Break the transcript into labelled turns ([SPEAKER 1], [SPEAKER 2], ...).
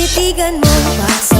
[SPEAKER 1] titigan mo pa sa